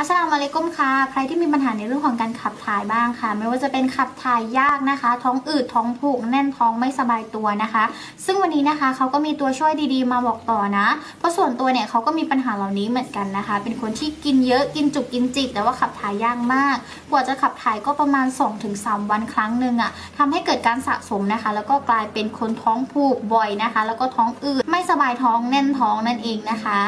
อัสสลามุอะลัยกุมค่ะ ใครที่มีปัญหาในเรื่องของการขับถ่ายบ้างค่ะ ไม่ว่าจะเป็นขับถ่ายยากนะคะ ท้องอืด ท้องผูก แน่นท้องไม่สบายตัวนะคะ ซึ่งวันนี้นะคะเขาก็มีตัวช่วยดีๆ มาบอกต่อนะ เพราะส่วนตัวเนี่ยเขาก็มีปัญหาเหล่านี้เหมือนกันนะคะ เป็นคนที่กินเยอะกินจุกกินจิก แต่ว่าขับถ่ายยากมาก กว่าจะขับถ่ายก็ประมาณ 2-3 วันครั้งหนึ่งอะทำให้เกิดการสะสมนะคะ แล้วก็กลายเป็นคนท้องผูกบ่อยนะคะ แล้วก็ท้องอืด ไม่สบายท้องแน่นท้องนั่นเองนะคะ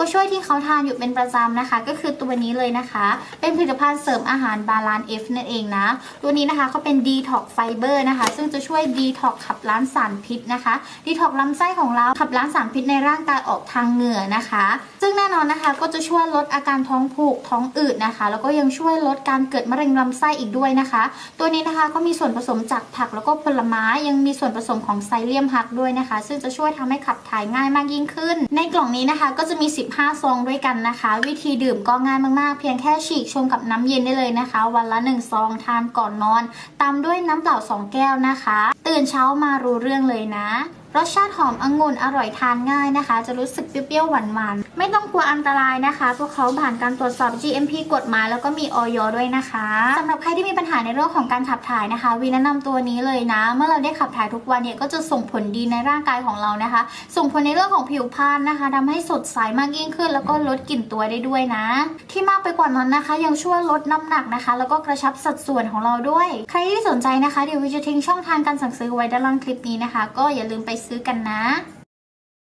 ตัวช่วยที่เขาทานอยู่เป็นประจำนะคะ ก็คือตัวนี้เลยนะคะ เป็นผลิตภัณฑ์เสริมอาหารบาลานเอฟนั่นเองนะ ตัวนี้นะคะเขาเป็นดีท็อกไฟเบอร์นะคะ ซึ่งจะช่วยดีท็อกขับล้างสารพิษนะคะดีท็อกลำไส้ของเราขับล้างสารพิษในร่างกายออกทางเหงื่อนะคะ ซึ่งแน่นอนนะคะก็จะช่วยลดอาการท้องผูกท้องอืดนะคะ แล้วก็ยังช่วยลดการเกิดมะเร็งลำไส้อีกด้วยนะคะ ตัวนี้นะคะก็มีส่วนผสมจากผักแล้วก็ผลไม้ยังมีส่วนผสมของไซเลียมฮักด้วยนะคะ ซึ่งจะช่วยทำให้ขับถ่ายง่ายมากยิ่งขึ้น ในกล่องนี้นะคะก็จะมี 10 15 ซองด้วยกันนะคะ วิธีดื่มก็ง่ายมากๆ เพียงแค่ฉีกชงกับน้ำเย็นได้เลยนะคะ วันละ 1 ซองทานก่อนนอน ตามด้วยน้ำเปล่า 2 แก้วนะคะ ตื่นเช้ามารู้เรื่องเลยนะ รสชาติหอมองุ่นอร่อยทานง่ายนะคะ จะรู้สึกเปรี้ยวๆหวานๆ ไม่ต้องกลัวอันตรายนะคะ พวกเขาผ่านการตรวจสอบ GMP กฎหมายแล้วก็มีออยด้วยนะคะสำหรับใครที่มีปัญหาในเรื่องของการขับถ่ายนะคะ วีแนะนำตัวนี้เลยนะ เมื่อเราได้ขับถ่ายทุกวันเนี่ยก็จะส่งผลดีในร่างกายของเรานะคะ ส่งผลในเรื่องของผิวพรรณนะคะทำให้สดใสมากยิ่งขึ้น แล้วก็ลดกลิ่นตัวได้ด้วยนะ ที่มากไปกว่านั้นนะคะ ยังช่วยลดน้ำหนักนะคะ แล้วก็กระชับสัดส่วนของเราด้วย ใครที่สนใจนะคะเดี๋ยววิจะทิ้งช่องทางการสั่งซื้อไว้ด้านล่างคลิปนี้นะคะ ก็อย่าลืมไปซื้อกันนะ